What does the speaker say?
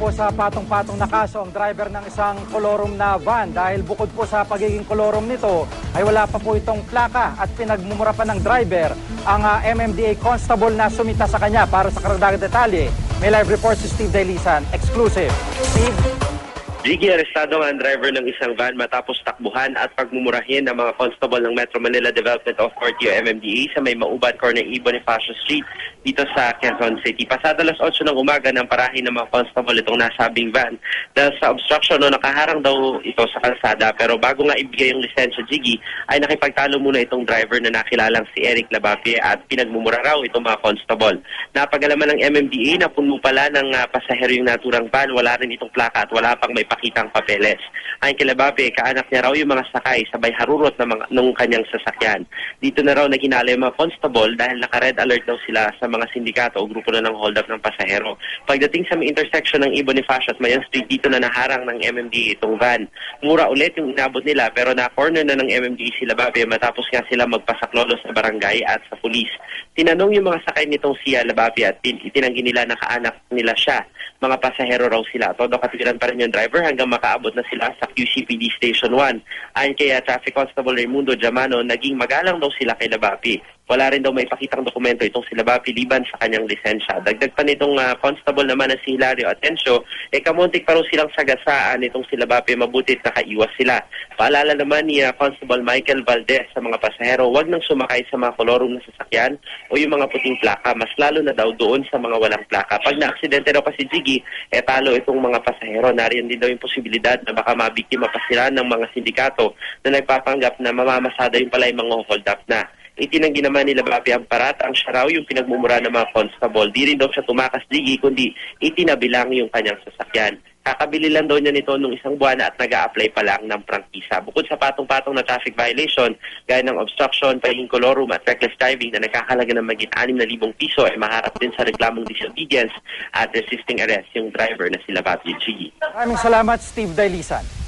po sa patong-patong na kaso ang driver ng isang kolorum na van dahil bukod po sa pagiging kolorum nito ay wala pa po itong plaka at pinagmumura pa ng driver ang ah, MMDA constable na sumita sa kanya para sa karagdagang detalye. May live report si Steve Dailisan, exclusive. Steve? Jiggy, arestado ang driver ng isang van matapos takbuhan at pagmumurahin ng mga constable ng Metro Manila Development Authority o MMDA sa may mauban corner E. Bonifacio Street dito sa Quezon City. Pasado alas 8 ng umaga ng parahin ng mga constable itong nasabing van dahil sa obstruction no, nakaharang daw ito sa kalsada pero bago nga ibigay yung lisensya Jiggy ay nakipagtalo muna itong driver na nakilalang si Eric Labapie at pinagmumura raw itong mga constable. Napagalaman ng MMDA na puno pala ng ah, pasahero yung naturang van, wala rin itong plaka at wala pang may pakitang papeles. Ayon kay Labape, kaanak niya raw yung mga sakay sabay harurot ng mga, nung kanyang sasakyan. Dito na raw naginala yung mga constable dahil naka-red alert daw sila sa mga sindikato o grupo na ng hold up ng pasahero. Pagdating sa may intersection ng E. Bonifacio at Mayan Street, dito na naharang ng MMDA itong van. Mura ulit yung inabot nila pero na-corner na ng MMDA si Labape matapos nga sila magpasaklolo sa barangay at sa pulis. Tinanong yung mga sakay nitong siya Labape at tin- itinanggi nila na kaanak nila siya. Mga pasahero raw sila. Todo katwiran pa rin yung driver hanggang makaabot na sila sa QCPD Station 1. Ayon kay uh, Traffic Constable Raimundo Jamano, naging magalang daw sila kay Labapi. Wala rin daw may pakitang dokumento itong si Labapi liban sa kanyang lisensya. Dagdag pa nitong uh, constable naman na si Hilario Atencio, eh kamuntik pa raw silang sagasaan itong si Labapi mabutit nakaiwas sila. Paalala naman ni uh, Constable Michael Valdez sa mga pasahero, wag nang sumakay sa mga kolorum na sasakyan o yung mga puting plaka, mas lalo na daw doon sa mga walang plaka. Pag na-aksidente raw pa si Jiggy, eh talo itong mga pasahero. Nariyan din daw yung posibilidad na baka mabiktima pa sila ng mga sindikato na nagpapanggap na mamamasada yung pala yung mga hold up na. Itinanggi naman nila Bapi ang parat ang siya raw yung pinagmumura ng mga constable. Di rin daw siya tumakas digi, kundi itinabilang yung kanyang sasakyan. Kakabili lang daw niya nito nung isang buwan at nag apply pa lang ng prangkisa. Bukod sa patong-patong na traffic violation, gaya ng obstruction, pagiging kolorum at reckless driving na nakakalaga ng maging 6,000 piso ay maharap din sa reklamong disobedience at resisting arrest yung driver na sila Bapi Chigi. Maraming salamat, Steve Dailisan.